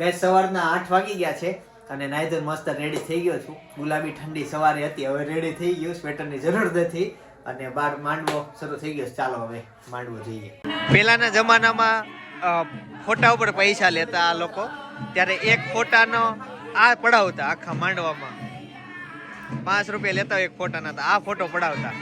ગઈ સવારના આઠ વાગી ગયા છે અને નાઈ મસ્ત રેડી થઈ ગયો છું. ગુલાબી ઠંડી સવારે હતી, હવે રેડી થઈ ગયું સ્વેટરની જરૂર નથી અને બાર માંડવો શરૂ થઈ ગયો ચાલો હવે માંડવો જઈએ. પહેલાના જમાનામાં ફોટા ઉપર પૈસા લેતા આ લોકો. ત્યારે એક ફોટાનો આ પડાવતા આખા માંડવામાં. પાંચ રૂપિયા લેતા એક ફોટાના હતા આ ફોટો પડાવતા.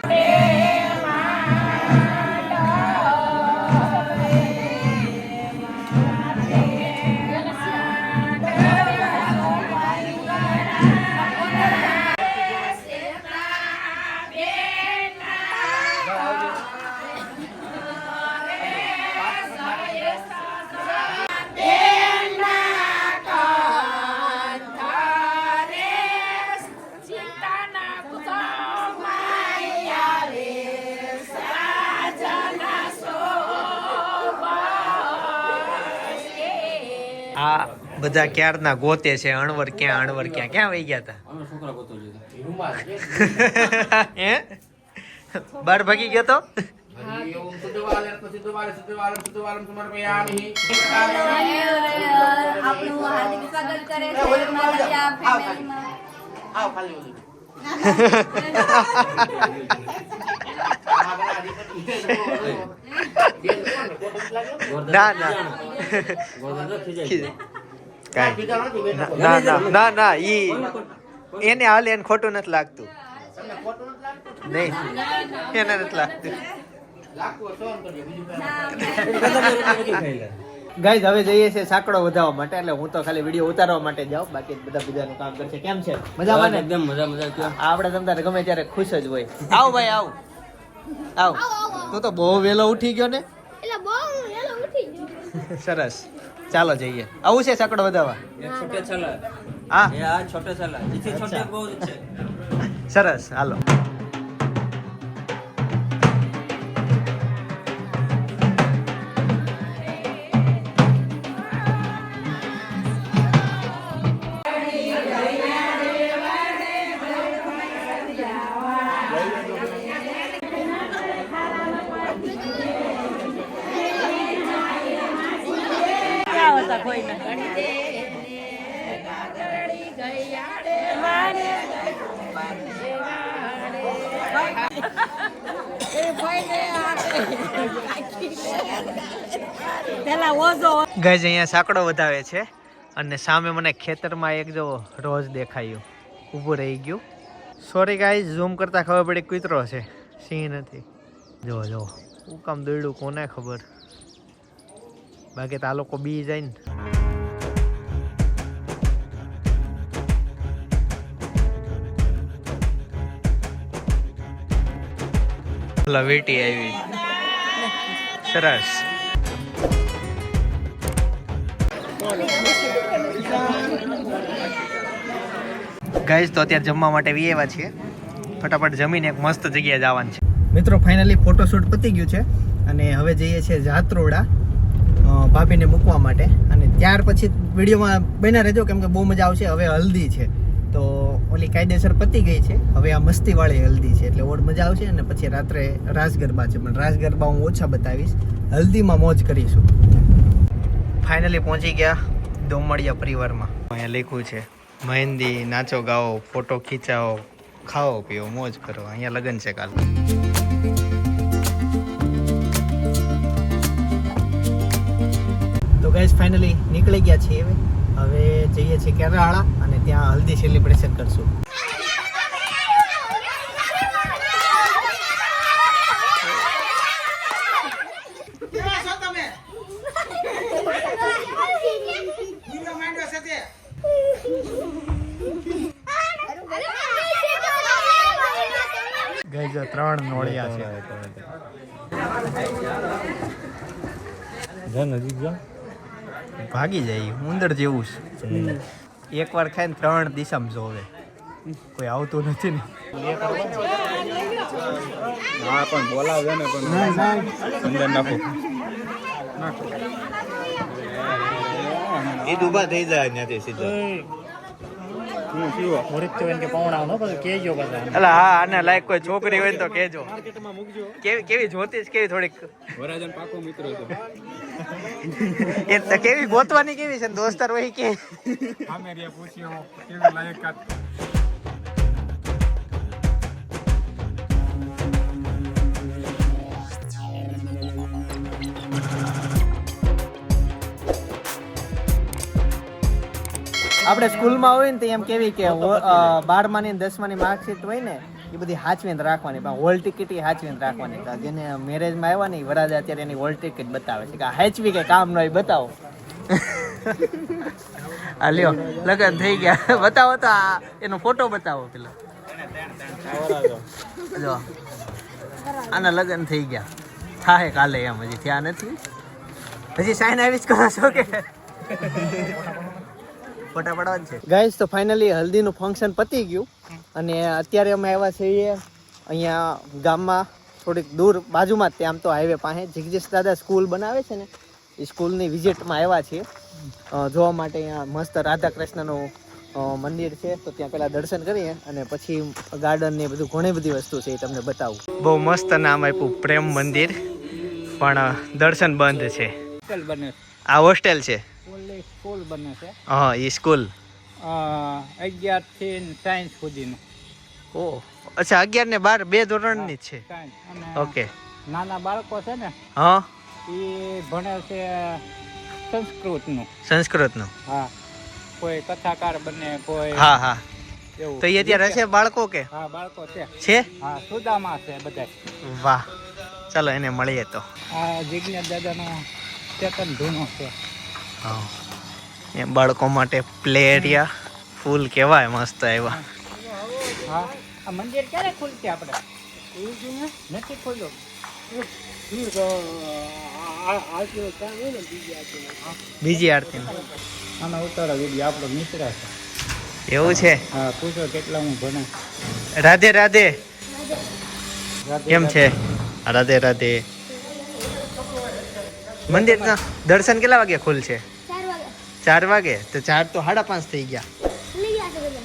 બધા ક્યારના ગોતે છે? અણવર ક્યાં અણવર ક્યાં? ક્યાં વહી ગયા હતા હે? બાર ભાગી ગયો તો? ના ના. કાંઈ ના ના ના ના ઈ એને હાલે એને ખોટું નથી લાગતું. નહીં. એને નથી લાગતું. ગાઈઝ હવે જઈએ છીએ સાંકડો વધારવા માટે એટલે હું તો ખાલી વીડિયો ઉતારવા માટે જાઉં બાકી બધા બીજાનું કામ કરશે. કેમ છે? મજામાં ને? એકદમ મજા મજા કયો આપણે તમતારે ગમે ત્યારે ખુશ જ હોય. આવ ભાઈ આવ. આવ. તું તો બહુ વેલો ઉઠી ગયો ને? એટલે બહુ વેલો ઉઠી ગયો. સરસ. ચાલો જઈએ. આવું છે સકડો બધાવા છોટે છલા હા? છોટે છલા છોટે બહુ સરસ હાલો. પેલા ઓઝો. ગાઈઝ અહીંયા સાંકડો વધાવે છે અને સામે મને ખેતરમાં એક જો રોજ દેખાયું. ઊભું રહી ગયું. સોરી ગાઈઝ ઝૂમ કરતાં ખબર પડી કૂતરો છે. સિંહ નથી. જો જો. હું કામ દોડ્યું કોને ખબર? બાકી તો આ લોકો બી જાય ને. લવેટી આવી. સરસ ગાઈઝ તો અત્યારે જમવા માટે વી આવ્યા છીએ. ફટાફટ જમીને એક મસ્ત જગ્યાએ જવાનું છે. મિત્રો ફાઇનલી ફોટોશૂટ પતી ગયું છે અને હવે જઈએ છીએ જાત્રોડા ભાભીને મૂકવા માટે. અને ત્યાર પછી વિડીયોમાં બન્યા રહેજો, કેમ કે બહુ મજા આવશે. હવે હલ્દી છે. ઓલી કાયદેસર પતી ગઈ છે. હવે આ મસ્તીવાળી હલ્દી છે એટલે ઓડ મજા આવશે અને પછી રાત્રે રાસ ગરબા છે. પણ રાસ ગરબા હું ઓછા બતાવીશ. હલ્દીમાં મોજ કરીશું. ફાઇનલી પહોંચી ગયા દોમડિયા પરિવારમાં. અહીંયા લખ્યું છે, મહેંદી, નાચો, ગાઓ, ફોટો ખીચાઓ, ખાઓ, પીઓ, મોજ કરો. અહીંયા લગ્ન છે કાલ. તો ગાઈઝ ફાઇનલી નીકળી ગયા છીએ હવે. હવે જઈએ છીએ કેરાળા અને ત્યાં હલ્દી સેલિબ્રેશન કરશું. ગાઈઝ ત્રણ નોળિયા છે. ભાગી જાય ઉંદર જેવું છે. એક વાર ખાઈને ત્રણ દિશામાં જોવે. કોઈ આવતું નથી ને. હા પણ બોલાવે ને પણ અંદર નાખો. એ ડૂબા થઈ જાય ત્યાંથી સીધા. એટલે હા આને લાયક કોઈ છોકરી હોય ને તો કેજો. કેવી કેવી જોતી છે? કેવી થોડીક? વરાજન પાકો મિત્ર એ કેવી ગોતવાની કેવી છે દોસ્તાર હોય કે? આમે રે પૂછ્યો કેવી લાયકાત? આપણે સ્કૂલમાં હોય ને તો એમ કેવી કે બારમાની ને દસમાની માર્કશીટ હોય ને એ બધી હાચવીને રાખવાની પણ હોલ ટિકિટ એ હાચવીને રાખવાની. જેને મેરેજમાં આવ્યા ને વરાજ અત્યારે એની હોલ ટિકિટ બતાવે છે. કે આ હાચવી કે કામ નો બતાવો. આ લ્યો લગન થઈ ગયા. બતાવો તો આ એનો ફોટો બતાવો પેલો. જો આના લગન થઈ ગયા. થાય કાલે એમ હજી થયા નથી. હજી સાઈન આવી જ કરો છો કે? ફોટા છે? ગાઈસ તો ફાઇનલી હલ્દીનું ફંક્શન પતી ગયું. અને અત્યારે અમે આવ્યા છીએ અહીંયા ગામમાં થોડીક દૂર બાજુમાં જ તે આમ તો હાઈવે પાસે. જગદીશ દાદા સ્કૂલ બનાવે છે ને એ સ્કૂલની વિઝિટમાં આવ્યા છીએ. જોવા માટે અહીંયા મસ્ત રાધા કૃષ્ણનું મંદિર છે. તો ત્યાં પેલા દર્શન કરીએ અને પછી ગાર્ડન ને બધું ઘણી બધી વસ્તુ છે એ તમને બતાવું. બહુ મસ્ત નામ આપ્યું પ્રેમ મંદિર. પણ દર્શન બંધ છે. આ હોસ્ટેલ છે. સ્કૂલ સ્કૂલ બને છે. હા એ સ્કૂલ. અગિયારથી સાયન્સ સુધીનું. ઓ અચ્છા અગિયાર ને બાર બે ધોરણની જ છે. ઓકે. નાના બાળકો છે ને હા. એ ભણે છે સંસ્કૃતનું. સંસ્કૃતનું. હા કોઈ કથાકાર બને કોઈ હા હા. એવું. તો એ અત્યારે હશે બાળકો કે? હા બાળકો છે. છે? હા સુદામા છે બધા. વાહ. ચાલો એને મળીએ તો. આ જિજ્ઞાસ દાદાનો ચેતન ધૂનો છે. એ બાળકો માટે પ્લે એરિયા ફૂલ કેવાય મસ્ત આવ્યા. હા. આ મંદિર ક્યારે ખુલશે આપણે? નથી ખુલ્યું બીજી આરતી. આના ઉતારા વીડિયો આપણો મિત્ર છે. એવું છે? હા પૂછો કેટલા હું ભણે. રાધે રાધે. રાધે કેમ છે? રાધે રાધે. મંદિર દર્શન કેટલા વાગે ખુલશે ચાર વાગે ચાર વાગે? તો ચાર તો સાડા પાંચ થઈ ગયા. ખુલી ગયા છે બધા.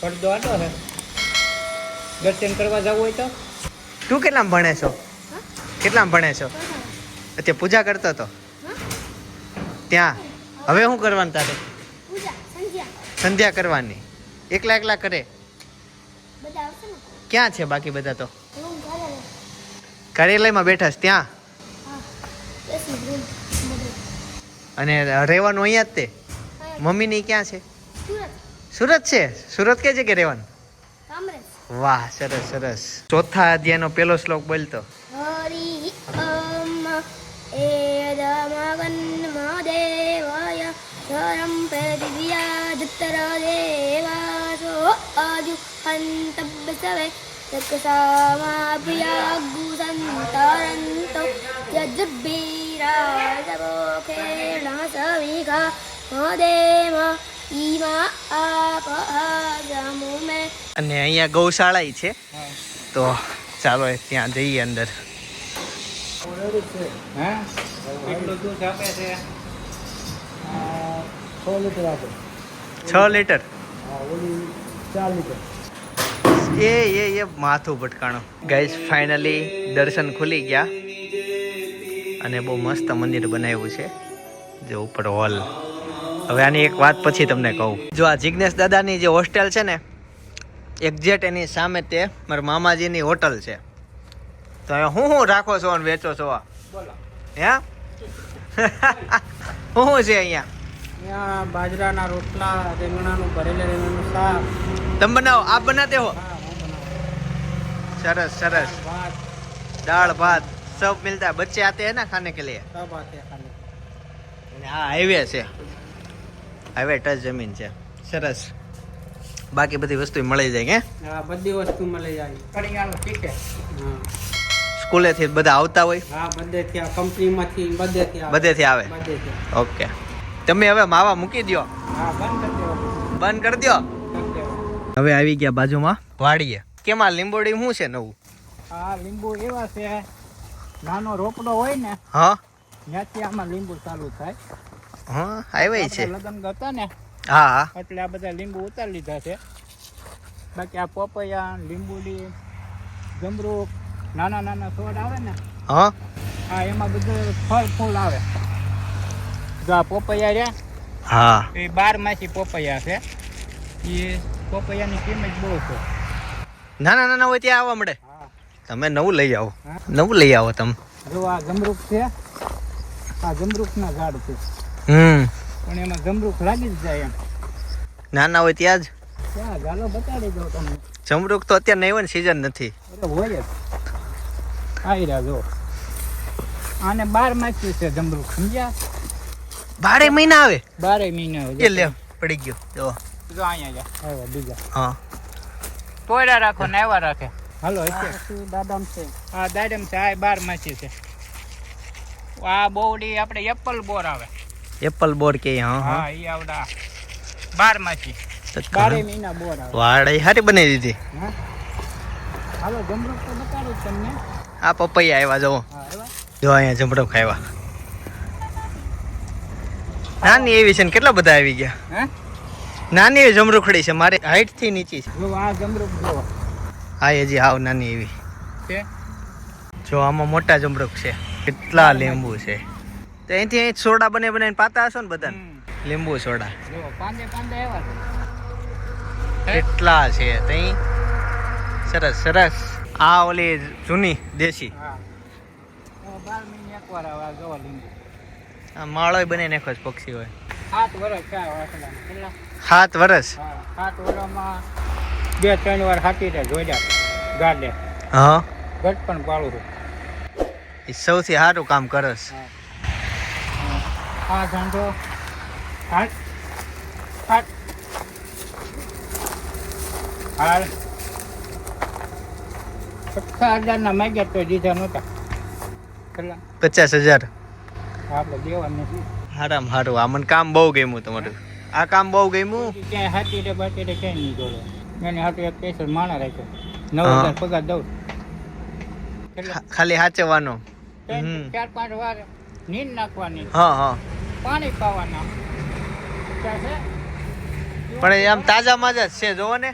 પડદો આટો છે. દર્શન કરવા જવું હોય તો? તું કેટલામ ભણે છો? કેટલામ ભણે છો? અત્યારે પૂજા કરતો હતો. ત્યાં. હવે શું કરવાનું તારે? સંધ્યા. સંધ્યા કરવાની. એકલા એકલા કરે. બધા આવશે ને? ક્યાં છે બાકી બધા તો? કાર્યાલયમાં બેઠા છે ત્યાં? અને રહેવાનું અહીંયા જ તે? મમ્મીની ક્યાં છે? સુરત. છે? સુરત કે જગ્યાએ રહેવાનું? કામરેજ. વાહ સરસ સરસ. ચોથા અધ્યાયનો પેલો શ્લોક બોલતો હરી એદમગન્મદેવાય ધરમ પ્રતિવ્યાદત્તર દેવાસો આજુ હંતબ્બસવે તત્સામાભ્યાગુસંતરંતો ઈમા આપહાજમુમે અને અહીંયા ગૌશાળા છે. તો ચાલો ત્યાં જઈએ અંદર. છે લીટર. એ એ એ માથું ભટકાણું. ગાઈસ ફાઇનલી દર્શન ખુલી ગયા. અને બહુ મસ્ત મંદિર બનાવ્યું છે જે ઉપર હોલ. હવે આની એક વાત પછી તમને કહું. જો આ જિજ્ઞેશ દાદાની જે હોસ્ટેલ છે ને એક્ઝેક્ટ એની સામે તે મારા મામાજીની હોટલ છે. તો હવે હું શું રાખો છો અને વેચો છો આ? હે? શું શું છે અહીંયા? અહીંયા બાજરાના રોટલા તમે બનાવો આપ બનાતે હો? સરસ સરસ. દાળ ભાત. सब मिलता है बच्चे आते हैं ना खाने के लिए સબ આતે ખાલી અને આ હાઈવે છે હાઈવે ટચ જમીન છે સરસ બાકી બધી વસ્તુ મળી જાય કે હા બધી વસ્તુ મળી જાય કરિયાણું ઠીક હા સ્કૂલેથી બધા આવતા હોય હા બધેથી આ કંપનીમાંથી બધેથી આવે બધેથી આવે બધેથી ઓકે તમે હવે માવા મૂકી દો હા બંધ કરી દેવાનું બંધ કરી દો કરી દેવાનું હવે આવી ગયા બાજુમાં વાડીએ કેમાં લીંબોડી શું છે નવું આ લીંબુ એવા છે નાનો રોપડો હોય ને હા? ત્યાંથી આમાં લીંબુ ચાલુ થાય. હા આવ્યા છે. લગ્ન હતા ને હા હા. એટલે આ બધા લીંબુ ઉતારી લીધા છે. બાકી આ પપૈયા લીંબુડી જમરૂક નાના નાના છોડ આવે ને હા? હા એમાં બધું ફળ ફૂલ આવે. જો આ પપૈયા રહ્યા હા. એ બારમાંથી પપૈયા છે. એ પપૈયાની કિંમત બહુ છે. નાના નાના હોય ત્યાં આવવા મળે. તમે નવું લઈ આવો. નવું લઈ આવો તમે. જો આ જમરૂક છે આ જમરૂકના ઝાડ છે. હમ. પણ એમાં જમરૂક લાગી જ જાય એમ. નાના હોય ત્યાં જ? ત્યાં ગાલો બતાડી દઉં તમને. જમરૂક તો અત્યારે નહીં હોય ને સિઝન નથી. હોય જ. આવી રહ્યા જો. આને બારમાંથી છે જમરૂક સમજ્યા? બારે મહિના આવે? બારે મહિના આવે એ લે પડી ગયો. જો. જો અહીંયા જા. આવ્યા બીજા. હા. તોડ્યા રાખો ને આવ્યા રાખે. હાલો દાડમ છે? હા દાડમ છે આ બાર માસી છે. આ બોવડી આપણે એપલ બોર આવે. એપલ બોર કે હા હા. ઈ એ આવડા બાર માસી બારે મહિના બોર આવે. વાડ એ હારી બનાવી દીધી. હા. હાલો જમરો તો બતાડું તમને. આ પપૈયા આવ્યા જો હા જો અહીંયા જમરો ખાવા નાની એવી છે ને કેટલા બધા આવી ગયા? હે? નાની એવી જમરૂખડી છે મારી હાઈટથી નીચી છે. જો આ એ જે હાવ નાની એવી. જો આમાં મોટા જમરૂખ છે. કેટલા લીંબુ છે. તો અહીંથી અહીં સોડા બને બને પાતા હશો ને બધા લીંબુ સોડા. જો કેટલા છે તઈ સરસ સરસ. આ ઓલી જૂની દેશી. આ માળોય બને નાખો છે પક્ષી હોય. સાત વર્ષ સાત વર્ષ સાત વર્ષમાં બે ત્રણ વાર હાથી રે જોડ્યા ગાડે હા? ઘટ પણ પાડું છું. એ સૌથી સારું કામ કરસ આ ધંધો હાટ હાટ હાલ. પચાસ હજારના માગ્યા તો દીધા નહોતા. પચાસ હજાર. આપણે દેવા હારામ હારું. આ મને કામ બહુ ગમ્યું તમારું. આ કામ બહુ ગમ્યું? ક્યાંય હાથી રે બાટી રે ક્યાંય નહીં જોડે. એને હાટું એક પૈસા માણા રાખ્યો. નવ. હજાર પગાર દઉં. ખાલી હાચવાનો ચાર પાંચ વાર નીંદ નાખવાની. હા હા. પાણી પાવાના પણ આમ તાજા માજા છે જોવો ને.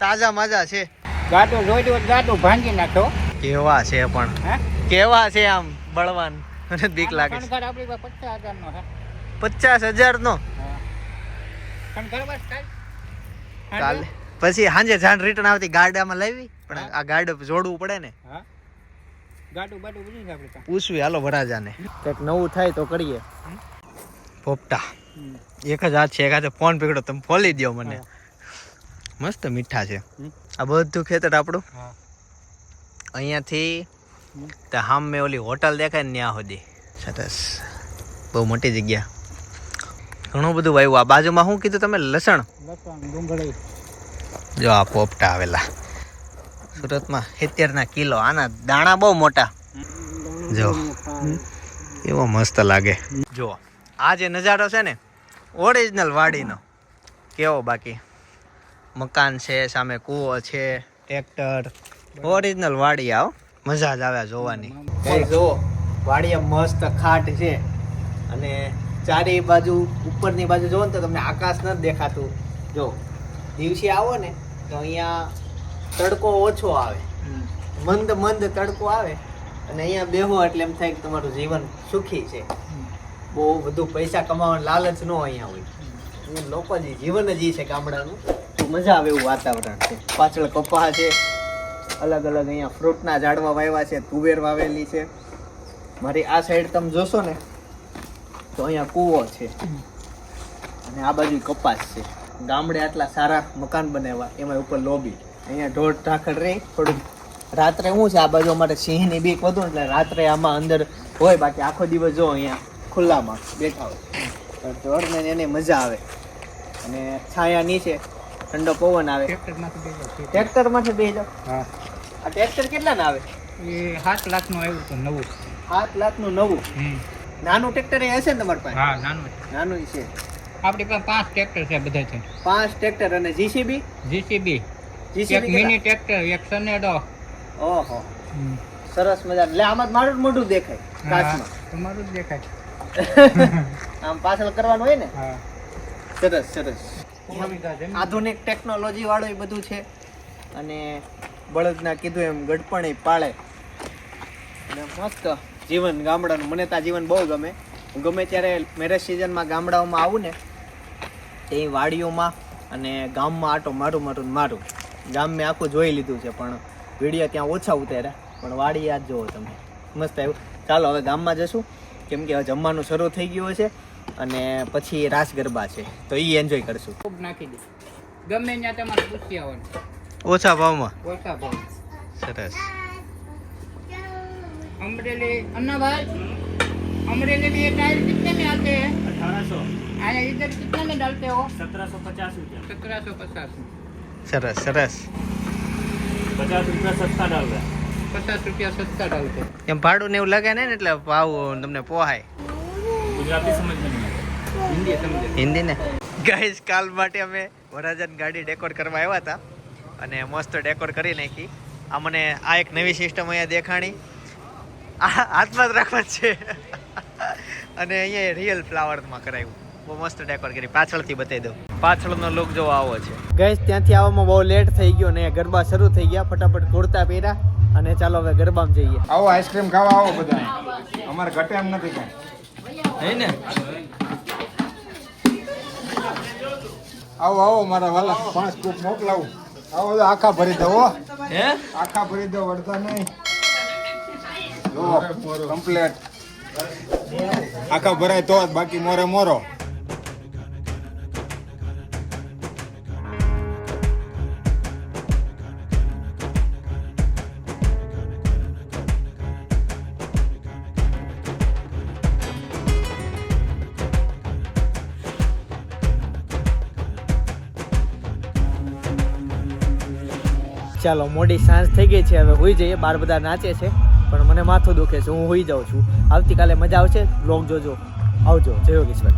તાજા માજા છે. ગાડો જોઈ દો ગાડો ભાંગી નાખો કેવા છે પણ. કેવા છે આમ બળવાન. મને બીક લાગે છે. આપણી પચાસ હજાર નો કાલે. પછી સાંજે જાણ રિટર્ન આવતી ગાડામાં લાવી પણ આ ગાડ જોડવું પડે ને. પૂછવી હાલો વરાજાને કંઈક નવું થાય તો કરીએ. પોપટા. એક જ હાથ છે એક હાથે ફોન પકડો તમે ફોલી દો મને. મસ્ત મીઠા છે. આ બધું ખેતર આપણું? અહીંયાથી હમ. હામ મેં ઓલી હોટલ દેખાય ને ત્યાં સુધી. સરસ. બહુ મોટી જગ્યા. ઘણું બધું વાવ્યું આ બાજુમાં શું કીધું તમે? લસણ? લસણ ડુંગળી. જો આ પોપટા આવેલા. સુરતમાં સિત્તેરના કિલો, આના દાણા બહુ મોટા. જો, એવો મસ્ત લાગે. જો, આ જે નજારો છે ને ઓરિજિનલ વાડીનો. કેવો બાકી? મકાન છે, સામે કૂવો છે, ટ્રેક્ટર. ઓરિજિનલ વાડી આવો મજા જ આવે જોવાની. જો વાડીએ મસ્ત ખાટ છે. અને ચારે બાજુ ઉપરની બાજુ જોવો ને તો તમને આકાશ નથી દેખાતું. જો, દિવસે આવો ને તો અહીંયા તડકો ઓછો આવે. મંદ મંદ તડકો આવે અને અહીંયા બેહો એટલે એમ થાય કે તમારું જીવન સુખી છે. બહુ બધું પૈસા કમાવાનું લાલચ ન અહીંયા હોય. લોકો જે જીવન જ છે ગામડાનું. મજા આવે એવું વાતાવરણ છે. પાછળ કપા છે. અલગ અલગ અહીંયા ફ્રૂટના ઝાડવા વાવ્યા છે તુવેર વાવેલી છે. મારી આ સાઈડ તમે જોશો ને તો અહીંયા કૂવો છે. અને આ બાજુ કપાસ છે. ગામડે આટલા સારા મકાન બનાવ્યા એમાં ઉપર લોબી. અહીંયા ઢોર ઢાંખડ રહી થોડુંક રાત્રે શું છે આ બાજુ અમારે સિંહની બીક વધુ એટલે રાત્રે આમાં અંદર હોય બાકી આખો દિવસ જો અહીંયા ખુલ્લામાં બેઠા હોય. ઢોરને એને મજા આવે. અને છાયા નીચે ઠંડો પવન આવે. ટ્રેક્ટરમાંથી બેસી જાઓ હા. આ ટ્રેક્ટર કેટલા ના આવે? એ સાત લાખનું આવ્યું હતું નવું. સાત લાખનું નવું? નાનું ટ્રેક્ટર એ હશે ને તમારી પાસે? હા નાનું. નાનું છે. આપણી પાસે પાંચ ટ્રેક્ટર છે બધા છે. પાંચ ટ્રેક્ટર અને જીસીબી જીસીબી એક મિની ટ્રેક્ટર એક સનેડો ઓહો. સરસ મજા એટલે આમાં મારું જ મોઢું દેખાય કાચમાં. તમારું જ દેખાય. આમ પાછળ કરવાનું હોય ને? સરસ સરસ. આધુનિક ટેકનોલોજી વાળું એ બધું છે. અને બળદના કીધું એમ ગડપણે પાળે. અને મસ્ત જીવન ગામડાનું. મને તો જીવન બહુ ગમે. ગમે ત્યારે મેરેજ સિઝનમાં ગામડાઓમાં આવું ને તે વાડીઓમાં અને ગામમાં આટો મારું મારું મારું. ગામ મેં આખું જોઈ લીધું છે પણ વીડિયો ત્યાં ઓછા ઉતાર્યા. પણ વાડી યાદ જુઓ તમે. મસ્ત આવ્યું ચાલો હવે ગામમાં જશું. કેમ કે જમવાનું શરૂ થઈ ગયું છે અને પછી રાસ ગરબા છે. તો એ એન્જોય કરશું. ખૂબ નાખી દે. ગમે ત્યાં તમારે પૂછી આવવાનું. ઓછા ભાવમાં? ઓછા ભાવ. સરસ. અમરેલી અન્નાભાઈ अमरेली में ये टायर कितने में आते हैं अठारह सौ आया इधर कितने में डालते हो सत्रह सौ पचास रुपया सत्रह सौ पचास સરસ સરસ पचास रुपया सस्ता डाल रहा है पचास रुपया सस्ता डालते हैं એમ ભાડું ને એવું લગે ને એટલે ભાવ તમને પોહાય गुजराती समझ में नहीं आता हिंदी समझे હિન્દી ને ગાઈસ કાલ માટે અમે વરાજન ગાડી ડેકોર કરવા આવ્યા હતા અને મસ્ત ડેકોર કરી નાખી આ મને આ એક નવી સિસ્ટમ અહીંયા દેખાણી આ હાથમાં જ રાખવા જ છે અને અહીંયા રિયલ ફ્લાવરમાં કરાવ્યું બહુ મસ્ત ડેકોર કરી. પાછળથી બતાવી દઉં. પાછળનો લુક જો આવો છે. ગઈ ત્યાંથી આવવામાં બહુ લેટ થઈ ગયો ને ગરબા શરૂ થઈ ગયા. ફટાફટ કુર્તા પહેર્યા અને ચાલો હવે ગરબામાં જઈએ. આવો આઈસ્ક્રીમ ખાવા આવો બધા અમારે ઘટે એમ નથી કાંઈ. હે ને? આવો આવો મારા વાલા પાંચ કૂપ મોકલાવું. આવો આખા ભરી દો હો. હે? આખા ભરી દો વળતા નહીં. જો કમ્પ્લેટ આખા ભરાય તો જ, બાકી મોરે મોરો. ચાલો, મોડી સાંજ થઈ ગઈ છે, હવે હોઈ જઈએ, બાર બધા નાચે છે. પણ મને માથું દુખે છે, હું હોઈ જાઉં છું. આવતીકાલે મજા આવશે. બ્લોગ જોજો. આવજો. જય યોગેશ્વર.